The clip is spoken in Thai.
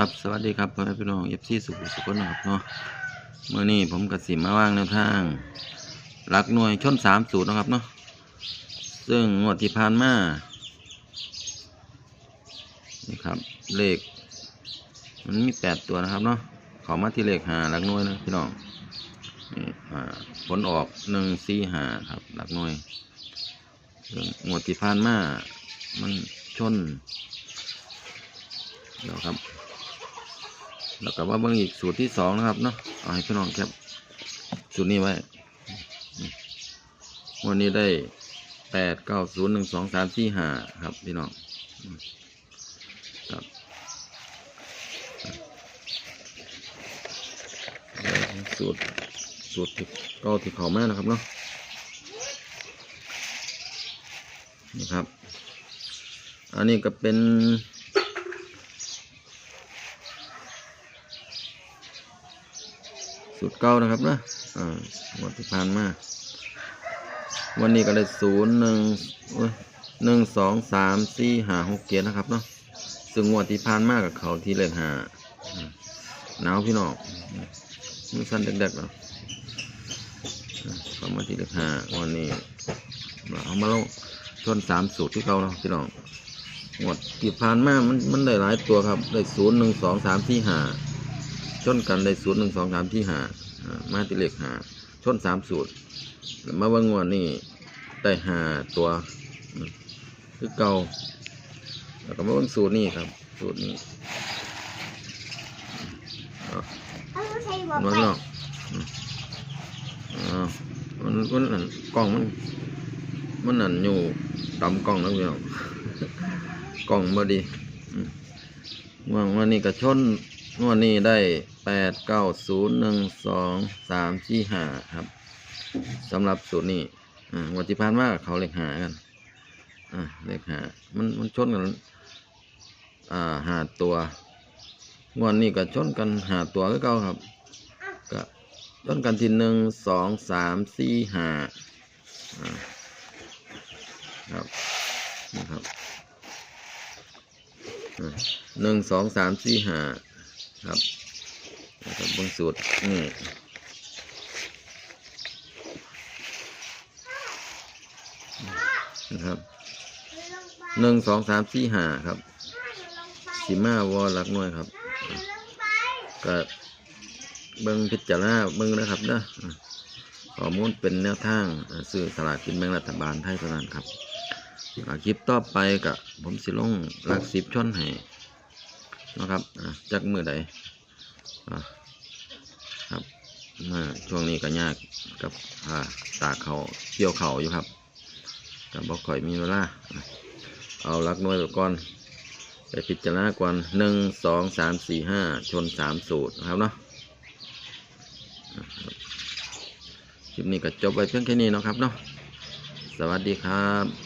ครับสวัสดีครับพ่อแม่พี่น้องเอฟซีสุขุสุขนะครับเนาะเมื่อนี้ผมกับสิมาว่างแนวทางหลักหน่วยชนสามสูตรนะครับเนาะซึ่งงวดที่ผ่านมานี่ครับเลข มันมีแปดตัวนะครับเนาะขอมาที่เลขหาหลักหน่วยนะพี่น้องนี่อ่าผลออกหนึ่งสี่หาครับ หลักหน่วยซึ่งงวดที่ผ่านมามันชนเดี๋ยวครับ แล้วก็ว่าเบิ่งอีกสูตรที่สองนะครับเนาะเอาให้พี่น้องแคปสูตรนี้ไว้วันนี้ได้แปดเก้าศูนย์หนึ่งสองสามสี่ห้าครับพี่น้องครับสูตรสูตรที่เก้าที่เขาแม่นะครับเนาะนี่ครับ อันนี้ก็เป็น สูตรเก้านะครับนะอ่าวันที่ผ่านมา วันนี้ก็ได้ศูนย์หนึ่งหนึ่งสองสามสี่หาหกเกียรนะครับเนาะซึ่งงวดที่ผ่านมากับเขาที่เลขหาหนาวพี่น้องมือสั้นเด็กๆเนาะอ่าเขามาที่เลขหาวันนี้เอามาลงชนสามสูตรที่เขาเนาะพี่น้องงวดที่ผ่านมามันมันได้หลายตัวครับ ได้ศูนย์หนึ่งสองสามสี่หา ชนกันได้ศูนย์หนึ่งสองสามที่หาอ่ามาติเลขหาชนสามสูตรแล้วมาเบางงวดนี่ได้หาตัวอืมคือเก่าแล้วก็มาเบางสูตรนี่ครับ สูตรนี้เอาเอาใช้บอกมันไปเนาะอืมอ่ามันมันนั่นกล้องมันมันนั่นอยู่ดำกล้องแล้วพี่น้องกล้องบ่ดีอืมว่างวันนี้ก็ชนงวดนี้ได้ แปดเก้าศูนย์หนึ่งสองสามสี่ห้าครับสำหรับสูตรนี้อ่างวดที่ผ่านมาเขาเลขหากันอ่าเลขหามันมันชนกันอ่าหาตัวงวดนี้ก็ชนกันหาตัวก็เก่าครับก็ชนกันที่หนึ่งสองสามสี่ห้าครับนะครับหนึ่งสองสามสี่ห้าครับ แล้วก็เบางสูตรนี่นะครับหนึ่งสองสามสี่ห้าครับสีมาวอลักน้อยครับก็เบิ้งพิจารณาเบิ้งนะครับเนาะอะข้อมูลเป็นแนวทางซื้อสลากกินแบ่งรัฐบาลไทยเท่านั้นครับคลิปต่อไปก็ผมสิลงหลักสิบช่อนให้นะครับจากมือใดอะ ครับช่วงนี้ก็ยากกับตากเขาเกี่ยวเขาอยู่ครับกับบอกข่อยมีเวลาอะเอาลักน้อยไปก่อนไปพิจารณาก่อนหนึ่งสองสามสี่ห้าชนสามสูตรนะครับเนาะคลิปนี้ก็จบไปเพียงแค่นี้นะครับเนาะสวัสดีครับ